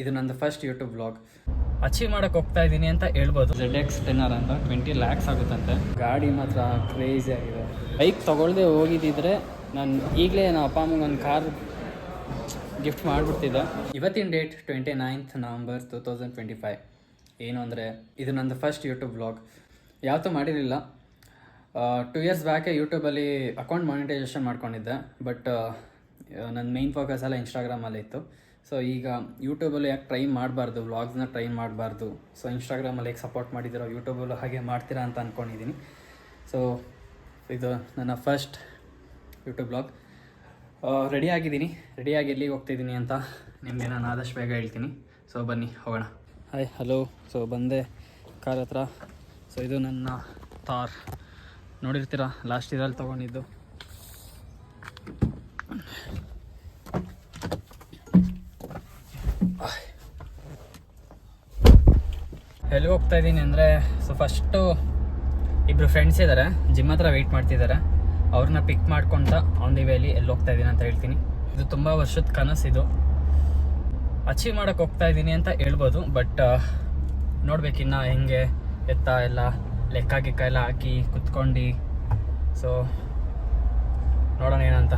ಇದು ನನ್ನ first YouTube blog achieve ಮಾಡೋಕೆ ಹೋಗ್ತಾ ಇದ್ದೀನಿ ಅಂತ ಹೇಳ್ಬೋದು. ಝೆಡ್ ಎಕ್ಸ್ ಟೆನ್ನರ್ ಅಂತ ಟ್ವೆಂಟಿ ಲ್ಯಾಕ್ಸ್ ಆಗುತ್ತಂತೆ. ಗಾಡಿ ಮಾತ್ರ ಕ್ರೇಜಿ ಆಗಿದೆ. ಬೈಕ್ ತಗೊಳ್ದೆ ಹೋಗಿದ್ದಿದ್ರೆ ನಾನು ಈಗಲೇ ನಮ್ಮ ಅಪ್ಪ ಅಮ್ಮಂಗೆ ಒಂದು ಕಾರ್ ಗಿಫ್ಟ್ ಮಾಡಿಬಿಡ್ತಿದ್ದೆ. ಇವತ್ತಿನ date twenty ninth November two thousand twenty five ಏನು ಅಂದರೆ ಇದು ನನ್ನ ಫಸ್ಟ್ ಯೂಟ್ಯೂಬ್ ಬ್ಲಾಗ್ ಯಾವತ್ತೂ ಮಾಡಿರಲಿಲ್ಲ. ಟೂ ಇಯರ್ಸ್ ಬ್ಯಾಕೆ ಯೂಟ್ಯೂಬಲ್ಲಿ ಅಕೌಂಟ್ ಮಾನಿಟೈಸೇಷನ್ ಮಾಡ್ಕೊಂಡಿದ್ದೆ. ಬಟ್ ನನ್ನ ಮೇನ್ ಫೋಕಸ್ ಎಲ್ಲ ಇನ್ಸ್ಟಾಗ್ರಾಮಲ್ಲಿ ಇತ್ತು. ಸೊ ಈಗ ಯೂಟ್ಯೂಬಲ್ಲಿ ಯಾಕೆ ಟ್ರೈ ಮಾಡಬಾರ್ದು? ವ್ಲಾಗ್ಸ್ನ ಟ್ರೈ ಮಾಡಬಾರ್ದು. ಸೊ ಇನ್ಸ್ಟಾಗ್ರಾಮಲ್ಲಿ ಹೇಗೆ ಸಪೋರ್ಟ್ ಮಾಡಿದ್ದೀರೋ ಯೂಟ್ಯೂಬಲ್ಲೂ ಹಾಗೆ ಮಾಡ್ತೀರಾ ಅಂತ ಅಂದ್ಕೊಂಡಿದ್ದೀನಿ ಸೊ ಇದು ನನ್ನ ಫಸ್ಟ್ ಯೂಟ್ಯೂಬ್ ಬ್ಲಾಗ್ ರೆಡಿ ಆಗಿದ್ದೀನಿ. ರೆಡಿಯಾಗಿ ಎಲ್ಲಿಗೆ ಹೋಗ್ತಿದ್ದೀನಿ ಅಂತ ನಿಮಗೆ ನಾನು ಆದಷ್ಟು ಬೇಗ ಹೇಳ್ತೀನಿ. ಸೊ ಬನ್ನಿ, ಹೋಗೋಣ. ಹಾಯ್ ಹಲೋ ಸೊ ಬಂದೆ ಕಾರ್ ಹತ್ರ. ಸೊ ಇದು ನನ್ನ ತಾರ್ ನೋಡಿರ್ತೀರಾ? ಲಾಸ್ಟ್ ಇಯರಲ್ಲಿ ತೊಗೊಂಡಿದ್ದು. ಎಲ್ಲಿಗೆ ಹೋಗ್ತಾ ಇದ್ದೀನಿ ಅಂದರೆ ಸೊ ಫಸ್ಟು ಇಬ್ಬರು ಫ್ರೆಂಡ್ಸ್ ಇದ್ದಾರೆ ಜಿಮ್ ಹತ್ರ ವೆಯ್ಟ್ ಮಾಡ್ತಿದ್ದಾರೆ ಅವ್ರನ್ನ ಪಿಕ್ ಮಾಡ್ಕೊಂತ ಆನ್ ದಿ ವೇಲಿ ಎಲ್ಲಿ ಹೋಗ್ತಾ ಇದ್ದೀನಿ ಅಂತ ಹೇಳ್ತೀನಿ. ಇದು ತುಂಬ ವರ್ಷದ ಕನಸು ಇದು. ಅಚೀವ್ ಮಾಡೋಕ್ಕೆ ಹೋಗ್ತಾ ಇದ್ದೀನಿ ಅಂತ ಹೇಳ್ಬೋದು ಬಟ್ ನೋಡ್ಬೇಕಿನ್ನ ಹೆಂಗೆ ಎತ್ತ ಎಲ್ಲ, ಲೆಕ್ಕ ಗಿಕ್ಕ ಎಲ್ಲ ಹಾಕಿ ಕುತ್ಕೊಂಡು. ಸೊ ನೋಡೋಣ ಏನಂತ.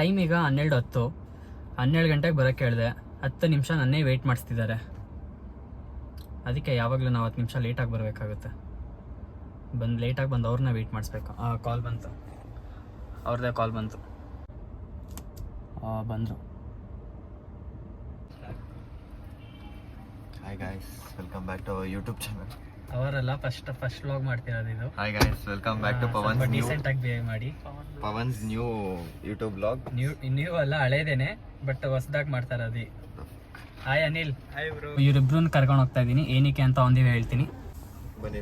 ಟೈಮ್ ಈಗ ಹನ್ನೆರಡು ಹತ್ತು. ಹನ್ನೆರಡು ಗಂಟೆಗೆ ಬರೋಕ್ಕೆ ಹೇಳಿದೆ. ಹತ್ತು ನಿಮಿಷ ನನ್ನೇ ವೆಯ್ಟ್ ಮಾಡಿಸ್ತಿದ್ದಾರೆ ಅದಕ್ಕೆ ಯಾವಾಗಲೂ ನಾವು ಹತ್ತು ನಿಮಿಷ ಲೇಟಾಗಿ ಬರಬೇಕಾಗುತ್ತೆ. ಬಂದು ಲೇಟಾಗಿ ಬಂದು ಅವ್ರನ್ನ ವೆಯ್ಟ್ ಮಾಡಿಸ್ಬೇಕು. ಕಾಲ್ ಬಂತು. ಅವ್ರದ್ದೇ ಕಾಲ್ ಬಂತು. ಬಂದರು. Hi guys welcome back to YouTube channel ಅವರಲ್ಲ ಫಸ್ಟ್ ಫಸ್ಟ್ ವ್ಲಾಗ್ ಮಾಡ್ತಿರೋದು ಇದು? Hi guys welcome back to Pavan decent ಆಗಿ ಬಿಹೇವ್ ಮಾಡಿ. Pavan's new YouTube vlog new new ಅಲ್ಲ ಹಳೇದೇನೆ ಬಟ್ ಹೊಸದಾಗಿ ಮಾಡ್ತಾ ಇರೋದು ಹಾಯ್ ಅನಿಲ್ ಇವರಿಬ್ರನ್ನ ಕರ್ಕೊಂಡು ಹೋಗ್ತಾ ಇದ್ದೀನಿ ಏನಕ್ಕೆ ಅಂತ ಒಂದಿವೆ ಹೇಳ್ತೀನಿ. ಬನ್ನಿ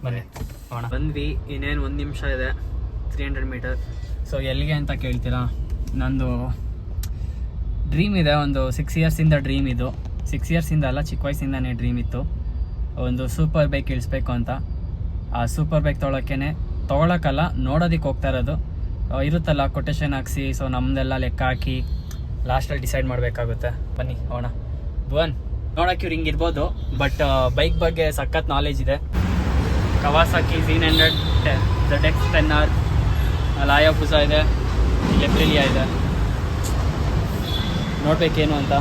ಹೋಗೋಣ. ಬಂದ್ವಿ. ಇನ್ನೇನು ಒಂದು ನಿಮಿಷ ಇದೆ. ತ್ರೀ ಹಂಡ್ರೆಡ್ ಮೀಟರ್ ಸೊ ಎಲ್ಲಿಗೆ ಅಂತ ಕೇಳ್ತೀರಾ? ನಂದು ಡ್ರೀಮ್ ಇದೆ. ಒಂದು ಸಿಕ್ಸ್ ಇಯರ್ಸಿಂದ ಡ್ರೀಮ್ ಇದು. ಸಿಕ್ಸ್ ಇಯರ್ಸಿಂದ ಅಲ್ಲ ಚಿಕ್ಕ ವಯಸ್ಸಿಂದನೇ ಡ್ರೀಮ್ ಇತ್ತು. ಒಂದು ಸೂಪರ್ ಬೈಕ್ ಇಳಿಸ್ಬೇಕು ಅಂತ. ಆ ಸೂಪರ್ ಬೈಕ್ ತೊಗೊಳಕ್ಕೇನೆ ತೊಗೊಳಕ್ಕಲ್ಲ ನೋಡೋದಕ್ಕೆ ಹೋಗ್ತಾ ಇರೋದು. ಇರುತ್ತಲ್ಲ ಕೊಟೇಶನ್ ಹಾಕ್ಸಿ. ಸೊ ನಮ್ಮದೆಲ್ಲ ಲೆಕ್ಕ ಹಾಕಿ ಲಾಸ್ಟಲ್ಲಿ ಡಿಸೈಡ್ ಮಾಡಬೇಕಾಗುತ್ತೆ. ಬನ್ನಿ ಹೋಗೋಣ. ಭುವನ್. ನೋಡೋಕೆ ಇವ್ರು ಹಿಂಗಿರ್ಬೋದು ಬಟ್ ಬೈಕ್ ಬಗ್ಗೆ ಸಖತ್ ನಾಲೆಜ್ ಇದೆ. Kawasaki Z nine hundred Z X ten R Hayabusa ಇದೆ ಲೆಪ್ರಿಲಿಯಾ ಇದೆ. ನೋಡ್ಬೇಕೇನು ಅಂತ.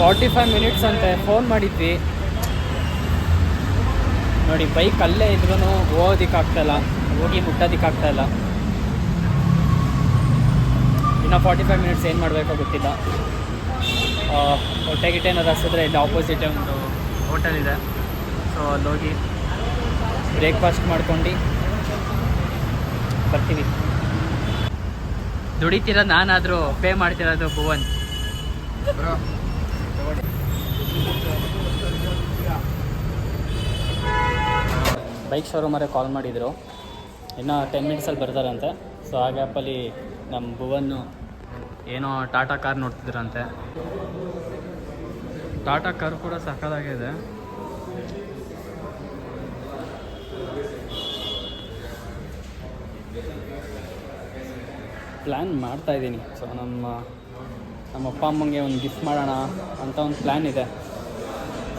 ಫಾರ್ಟಿ ಫೈವ್ ಮಿನಿಟ್ಸ್ ಅಂತೆ ಫೋನ್ ಮಾಡಿದ್ವಿ. ನೋಡಿ ಬೈಕ್ ಅಲ್ಲೇ ಇದ್ರೂ ಹೋಗೋದಿಕ್ಕಾಗ್ತಾಯಿಲ್ಲ ಹೋಗಿ ಮುಟ್ಟೋದಿಕ್ಕಾಗ್ತಾಯಿಲ್ಲ ಇನ್ನು ಫಾರ್ಟಿ ಫೈವ್ ಮಿನಿಟ್ಸ್ ಏನು ಮಾಡಬೇಕೋ ಗೊತ್ತಿಲ್ಲ. ಹೊಟ್ಟೆ ಗಿಟ್ಟೆ ಏನಾದ್ರು ಹಸಿದ್ರೆ ಇಲ್ಲಿ ಆಪೋಸಿಟ್ ಒಂದು ಹೋಟೆಲ್ ಇದೆ. ಸೊ ಅಲ್ಲೋಗಿ ಬ್ರೇಕ್ಫಾಸ್ಟ್ ಮಾಡ್ಕೊಂಡು ಬರ್ತೀವಿ. ದುಡಿತೀರ, ನಾನಾದರೂ ಪೇ ಮಾಡ್ತಿರೋದು ಭುವನ್? ಬೈಕ್ ಶೋರೂಮರೇ ಕಾಲ್ ಮಾಡಿದರು. ಇನ್ನು ಟೆನ್ ಮಿನಿಟ್ಸಲ್ಲಿ ಬರ್ತಾರಂತೆ. ಸೊ ಆ ಗ್ಯಾಪಲ್ಲಿ ನಮ್ಮ ಭುವನ್ನು ಏನೋ ಟಾಟಾ ಕಾರ್ ನೋಡ್ತಿದ್ರಂತೆ. ಟಾಟಾ ಕಾರ್ ಕೂಡ ಸಕ್ಕದಾಗಿದೆ. ಪ್ಲ್ಯಾನ್ ಮಾಡ್ತಾ ಇದ್ದೀನಿ. ಸೊ, ನಮ್ಮ ನಮ್ಮ ಅಪ್ಪ ಅಮ್ಮಂಗೆ ಒಂದು ಗಿಫ್ಟ್ ಮಾಡೋಣ ಅಂತ ಒಂದು ಪ್ಲ್ಯಾನ್ ಇದೆ.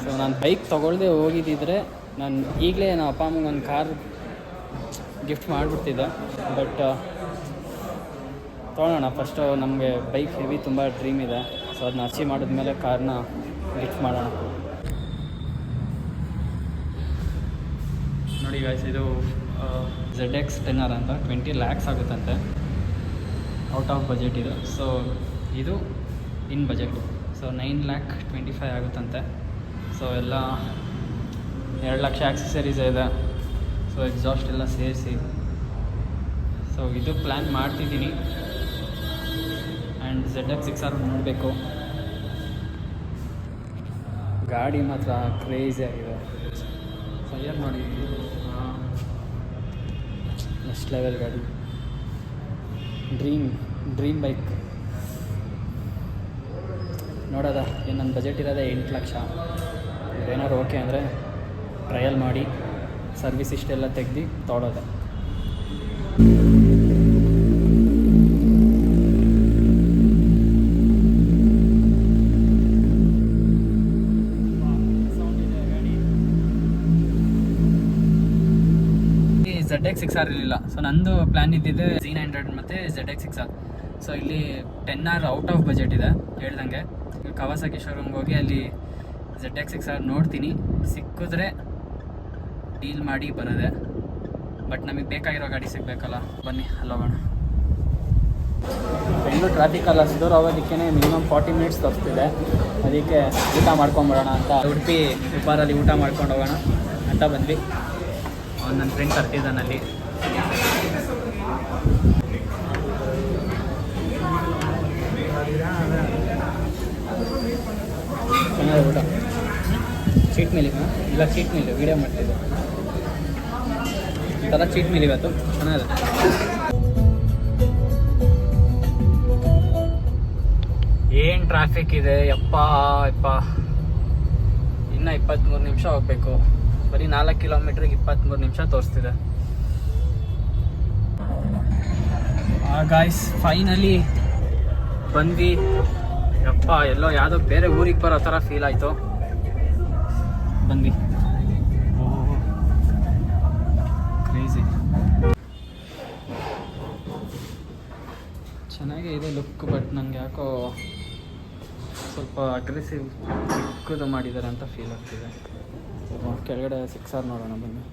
ಸೊ, ನಾನು ಬೈಕ್ ತೊಗೊಳ್ದೆ ಹೋಗಿದ್ದಿದ್ರೆ ನಾನು ಈಗಲೇ ನಮ್ಮ ಅಪ್ಪ ಅಮ್ಮಂಗೆ ಒಂದು ಕಾರ್ ಗಿಫ್ಟ್ ಮಾಡಿಬಿಡ್ತಿದ್ದೆ. ಬಟ್ ತೊಗೊಳೋಣ. ಫಸ್ಟು ನಮಗೆ ಬೈಕ್ ಹೆವಿ ತುಂಬ ಡ್ರೀಮ್ ಇದೆ. ಸೊ ಅದನ್ನ ಅಚೀವ್ ಮಾಡಿದ್ಮೇಲೆ ಕಾರ್ನ ಗಿಫ್ಟ್ ಮಾಡೋಣ. ನೋಡಿ ಗಾಯ್ಸ್ ಇದು ಝೆಡ್ ಎಕ್ಸ್ ಟೆನ್ ಆರ್ ಅಂತ. ಟ್ವೆಂಟಿ ಲ್ಯಾಕ್ಸ್ ಆಗುತ್ತಂತೆ. ಔಟ್ ಆಫ್ ಬಜೆಟ್ ಇದು. ಸೊ ಇದು in budget so nine lakh twenty five ಆಗುತ್ತಂತೆ. So ಎಲ್ಲ ಎರಡು ಲಕ್ಷ ಆಕ್ಸೆಸರೀಸ್ ಇದೆ. ಸೊ ಎಕ್ಸಾಸ್ಟ್ ಎಲ್ಲ ಸೇರಿಸಿ. ಸೊ ಇದು ಪ್ಲ್ಯಾನ್ ಮಾಡ್ತಿದ್ದೀನಿ. And Z X six R ನೋಡಬೇಕು. ಗಾಡಿ ಮಾತ್ರ ಕ್ರೇಜಿ ಆಗಿದೆ. ಫೈಯರ್ ಮಾಡಿ ನೆಕ್ಸ್ಟ್ ಲೆವೆಲ್ ಗಾಡಿ. ಡ್ರೀಮ್ ಡ್ರೀಮ್ ಬೈಕ್ ನೋಡೋದ, ಏನು ನನ್ನ ಬಜೆಟ್ ಇರೋದೇ ಎಂಟು ಲಕ್ಷ. ಏನಾದ್ರು ಓಕೆ ಅಂದರೆ ಟ್ರಯಲ್ ಮಾಡಿ ಸರ್ವಿಸ್ ಇಷ್ಟೆಲ್ಲ ತೆಗ್ದು ತೊಗೊಳೋದೆ ಎಕ್ಸ್ ಸಿಕ್ಸ್ ಆರ್ ಇರಲಿಲ್ಲ. ಸೊ ನಂದು ಪ್ಲ್ಯಾನ್ ಜಿ ನೈನ್ ಹಂಡ್ರೆಡ್ ಮತ್ತು Z X six R so ಇಲ್ಲಿ ten R out of budget ಇದೆ, ಹೇಳ್ದಂಗೆ. ಕವಾಸಕಿ ಶೋರೂಮ್ಗೆ ಹೋಗಿ ಅಲ್ಲಿ ಝೆಡ್ ಎಕ್ಸ್ ಸಿಕ್ಸ್ ಆರ್ ನೋಡ್ತೀನಿ. ಸಿಕ್ಕಿದ್ರೆ ಡೀಲ್ ಮಾಡಿ ಬರೋದೆ. ಬಟ್ ನಮಗೆ ಬೇಕಾಗಿರೋ ಗಾಡಿ ಸಿಗಬೇಕಲ್ಲ. ಬನ್ನಿ ಅಲ್ಲಿ ಹೋಗೋಣ ಬೆಂಗಳೂರು ಟ್ರಾಫಿಕ್ ಅಲ್ಲ ಸಿದೋರು ಹೋಗೋದಕ್ಕೆ ಮಿನಿಮಮ್ ಫಾರ್ಟಿ ಮಿನಿಟ್ಸ್ ತೋರಿಸ್ತಿದೆ ಅದಕ್ಕೆ ಊಟ ಮಾಡ್ಕೊಂಬರೋಣ ಅಂತ. ಉಡುಪಿ ಉಪಾರಲ್ಲಿ ಊಟ ಮಾಡ್ಕೊಂಡು ಹೋಗೋಣ ಅಂತ ಬಂದ್ವಿ. ನನ್ನ ಫ್ರೆಂಡ್ ತರ್ತಿದ್ದಾನಲ್ಲಿ ಚೆನ್ನಾಗಿದೆ ಊಟ ಚೀಟ್ ಮೇಲೆ ಇಲ್ಲ, ಚೀಟ್ ಮೇಲೆ ವೀಡಿಯೋ ಮಾಡ್ತಿದ್ದೆ. ಥರ ಚೀಟ್ ಮೇಲೆ ಇವತ್ತು. ಚೆನ್ನಾಗಿದೆ. ಏನು ಟ್ರಾಫಿಕ್ ಇದೆ? ಯಪ್ಪ ಯಪ್ಪ. ಇನ್ನೂ ಇಪ್ಪತ್ತ್ಮೂರು ನಿಮಿಷ ಹೋಗ್ಬೇಕು. ಬರೀ ನಾಲ್ಕು ಕಿಲೋಮೀಟ್ರಿಗೆ ಇಪ್ಪತ್ತ್ಮೂರು ನಿಮಿಷ ತೋರಿಸ್ತಿದೆ. ಗಾಯ್ಸ್ ಫೈನಲಿ ಬಂದ್ವಿ. ಯಪ್ಪ, ಎಲ್ಲೋ ಯಾವುದೋ ಬೇರೆ ಊರಿಗೆ ಬರೋ ಥರ ಫೀಲ್ ಆಯಿತು. ಬಂದ್ವಿ. ಕ್ರೇಜಿ ಚೆನ್ನಾಗೇ ಇದೆ ಲುಕ್ ಬಟ್ ನನಗೆ ಯಾಕೋ ಸ್ವಲ್ಪ ಅಗ್ರೆಸಿವ್ ಚಿಕ್ಕದು ಮಾಡಿದ್ದಾರೆ ಅಂತ ಫೀಲ್ ಆಗ್ತಿದೆ. ಕೆಳಗಡೆ ಸಿಕ್ಸ್ ಆರ್ ನೋಡೋಣ ಬನ್ನಿ.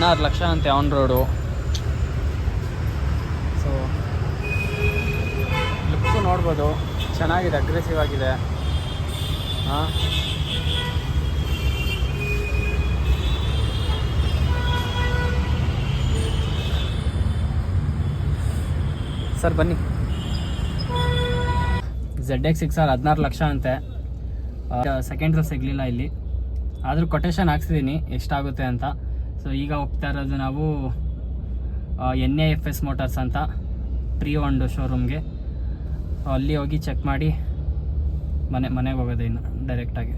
ಹದಿನಾರು ಲಕ್ಷ ಅಂತೆ ಆನ್ ರೋಡು ಸೊ ಲುಕ್ಕು ನೋಡ್ಬೋದು. ಚೆನ್ನಾಗಿದೆ ಅಗ್ರೆಸಿವ್ ಆಗಿದೆ. ಹಾಂ. ಸರ್ ಬನ್ನಿ. ಝೆಡ್ ಎಕ್ಸ್ ಸಿಕ್ಸ್ ಆರ್ ಹದಿನಾರು ಲಕ್ಷ ಅಂತೆ. ಸೆಕೆಂಡ್ ಸಿಗಲಿಲ್ಲ ಇಲ್ಲಿ. ಆದರೂ ಕೊಟೇಶನ್ ಹಾಕ್ಸಿದ್ದೀನಿ ಎಷ್ಟಾಗುತ್ತೆ ಅಂತ. ಸೊ ಈಗ ಹೋಗ್ತಾ ಇರೋದು ನಾವು N A F S motors ಅಂತ ಪ್ರೀ ಒಂದು ಶೋರೂಮ್ಗೆ ಅಲ್ಲಿ ಹೋಗಿ ಚೆಕ್ ಮಾಡಿ ಮನೆ ಮನೆಗೆ ಹೋಗೋದು ಇನ್ನು ಡೈರೆಕ್ಟಾಗಿ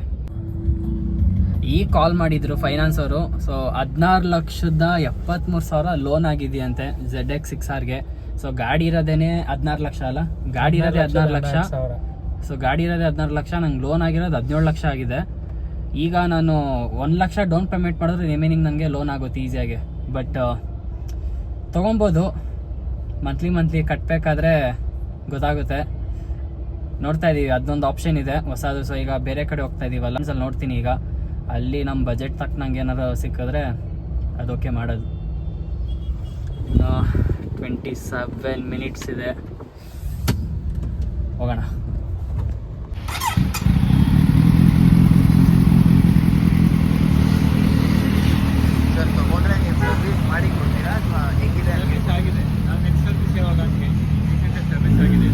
ಈಗ ಕಾಲ್ ಮಾಡಿದ್ರು ಫೈನಾನ್ಸ್ ಅವರು. ಸೊ ಹದಿನಾರು ಲಕ್ಷದ ಎಪ್ಪತ್ತ್ಮೂರು ಸಾವಿರ ಲೋನ್ ಆಗಿದೆಯಂತೆ ಝೆಡ್ ಎಕ್ಸ್ ಸಿಕ್ಸ್ ಆರ್ಗೆ ಸೊ ಗಾಡಿ ಇರೋದೇನೆ ಹದಿನಾರು ಲಕ್ಷ ಅಲ್ಲ? ಗಾಡಿ ಇರೋದೇ ಹದಿನಾರು ಲಕ್ಷ. ಸೊ ಗಾಡಿ ಇರೋದೇ ಹದಿನಾರು ಲಕ್ಷ ನಂಗೆ ಲೋನ್ ಆಗಿರೋದು ಹದಿನೇಳು ಲಕ್ಷ ಆಗಿದೆ. ಈಗ ನಾನು ಒಂದು ಲಕ್ಷ ಡೌನ್ ಪೇಮೆಂಟ್ ಮಾಡಿದ್ರೆ ರಿಮೈನಿಂಗ್ ನನಗೆ ಲೋನ್ ಆಗುತ್ತೆ ಈಸಿಯಾಗಿ ಬಟ್ ತೊಗೊಬೋದು. ಮಂತ್ಲಿ ಮಂತ್ಲಿ ಕಟ್ಟಬೇಕಾದ್ರೆ ಗೊತ್ತಾಗುತ್ತೆ. ನೋಡ್ತಾ ಇದ್ದೀವಿ ಅದೊಂದು ಆಪ್ಷನ್ ಇದೆ. ಹೊಸದು ಸೊ ಈಗ ಬೇರೆ ಕಡೆ ಹೋಗ್ತಾ ಇದ್ದೀವಲ್ಲ ಒಂದ್ಸಲ ನೋಡ್ತೀನಿ ಈಗ. ಅಲ್ಲಿ ನಮ್ಮ ಬಜೆಟ್ ತಕ್ಕನಂಗೆ ಏನಾರು ಸಿಕ್ಕಿದ್ರೆ ಅದು ಓಕೆ ಮಾಡೋದು. ಇನ್ನು ಟ್ವೆಂಟಿ ಸೆವೆನ್ ಮಿನಿಟ್ಸ್ ಇದೆ ಹೋಗೋಣ ಸರ್ ತಗೊಂಡ್ರೆ ನೀವು ಸರ್ವಿಸ್ ಮಾಡಿ ಕೊಡ್ತೀರಾ ಅಥವಾ ಹೆಂಗಿದೆ ಆಗಿದೆ ನಾನು ನೆಕ್ಸ್ಟ್ ಸರ್ವಿಸ್ ಯಾವಾಗ ಸರ್ವಿಸ್ ಆಗಿದೆ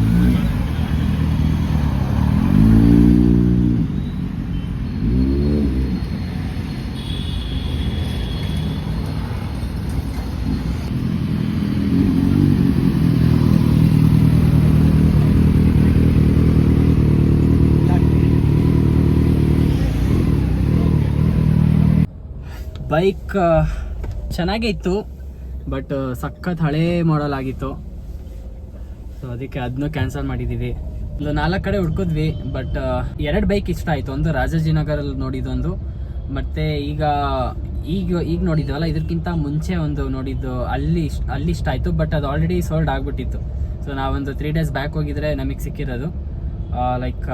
ಬೈಕ್ ಚೆನ್ನಾಗೇ ಇತ್ತು ಬಟ್ ಸಖತ್ ಹಳೇ ಮಾಡಲ್ ಆಗಿತ್ತು. ಸೊ ಅದಕ್ಕೆ ಅದನ್ನು ಕ್ಯಾನ್ಸಲ್ ಮಾಡಿದ್ದೀವಿ ಒಂದು ನಾಲ್ಕು ಕಡೆ ಹುಡ್ಕಿದ್ವಿ ಬಟ್ ಎರಡು ಬೈಕ್ ಇಷ್ಟ ಆಯಿತು. ಒಂದು ರಾಜಾಜಿನಗರಲ್ಲಿ ನೋಡಿದ್ದೊಂದು, ಮತ್ತು ಈಗ ಈಗ ಈಗ ನೋಡಿದ್ವಲ್ಲ ಇದಕ್ಕಿಂತ ಮುಂಚೆ ಒಂದು ನೋಡಿದ್ದು ಅಲ್ಲಿ ಇಷ್ಟ ಅಲ್ಲಿ ಇಷ್ಟ ಆಯಿತು ಬಟ್ ಅದು ಆಲ್ರೆಡಿ ಸೋಲ್ಡ್ ಆಗಿಬಿಟ್ಟಿತ್ತು. ಸೊ ನಾವೊಂದು ತ್ರೀ ಡೇಸ್ ಬ್ಯಾಕ್ ಹೋಗಿದ್ರೆ ನಮಗೆ ಸಿಕ್ಕಿರೋದು. ಲೈಕ್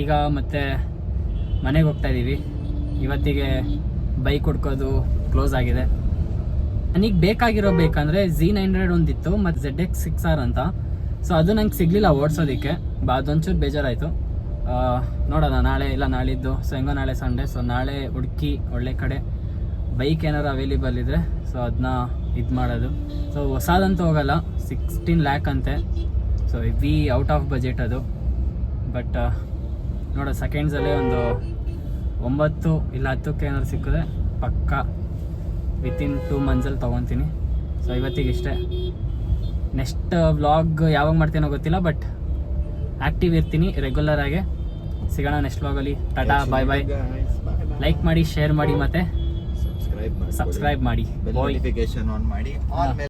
ಈಗ ಮತ್ತೆ ಮನೆಗೆ ಹೋಗ್ತಾ ಇದ್ದೀವಿ ಇವತ್ತಿಗೆ ಬೈಕ್ ಹುಡ್ಕೋದು ಕ್ಲೋಸ್ ಆಗಿದೆ. ನನಗೆ ಬೇಕಾಗಿರೋ ಬೇಕಂದ್ರೆ ಝಿ ನೈನ್ ಹಂಡ್ರೆಡ್ ಒಂದಿತ್ತು, ಮತ್ತು ಝೆಡ್ ಎಕ್ಸ್ ಸಿಕ್ಸ್ ಆರ್ ಅಂತ. ಸೊ ಅದು ನಂಗೆ ಸಿಗಲಿಲ್ಲ ಓಡಿಸೋದಕ್ಕೆ. ಬಾ, ಅದೊಂಚೂರು ಬೇಜಾರಾಯಿತು. ನೋಡೋಣ, ನಾಳೆ ಇಲ್ಲ, ನಾಳಿದ್ದು. ಸೊ ಹೆಂಗೋ ನಾಳೆ ಸಂಡೇ ಸೊ ನಾಳೆ ಹುಡುಕಿ, ಒಳ್ಳೆ ಕಡೆ ಬೈಕ್ ಏನಾರು ಅವೈಲೇಬಲ್ ಇದ್ದರೆ ಸೊ ಅದನ್ನ ಇದು ಮಾಡೋದು. ಸೊ ಹೊಸದಂತೂ ಹೋಗಲ್ಲ. ಸಿಕ್ಸ್ಟೀನ್ ಲ್ಯಾಕ್ ಅಂತೆ. So we out of budget ಅದು. ಬಟ್ ನೋಡೋ ಸೆಕೆಂಡ್ಸಲ್ಲೇ ಒಂದು ಒಂಬತ್ತು ಇಲ್ಲ ಹತ್ತಕ್ಕೆ ಏನಾದ್ರು ಸಿಕ್ಕಿದ್ರೆ ಪಕ್ಕ ವಿತಿನ್ ಟೂ ಮಂತ್ಸಲ್ಲಿ ತೊಗೊತೀನಿ. ಸೊ ಇವತ್ತಿಗೆ ಇಷ್ಟೇ. ನೆಕ್ಸ್ಟ್ ವ್ಲಾಗ್ ಯಾವಾಗ ಮಾಡ್ತೀನೋ ಗೊತ್ತಿಲ್ಲ ಬಟ್ ಆ್ಯಕ್ಟಿವ್ ಇರ್ತೀನಿ ರೆಗ್ಯುಲರ್ ಆಗಿ. ಸಿಗೋಣ ನೆಕ್ಸ್ಟ್ ವ್ಲಾಗಲ್ಲಿ ಟಾಟಾ ಬಾಯ್ ಬಾಯ್ ಲೈಕ್ ಮಾಡಿ ಶೇರ್ ಮಾಡಿ ಮತ್ತೆ ಸಬ್ಸ್ಕ್ರೈಬ್ ಮಾಡಿ. ಸಬ್ಸ್ಕ್ರೈಬ್ ಮಾಡಿ ನೋಟಿಫಿಕೇಶನ್ ಆನ್ ಮಾಡಿ.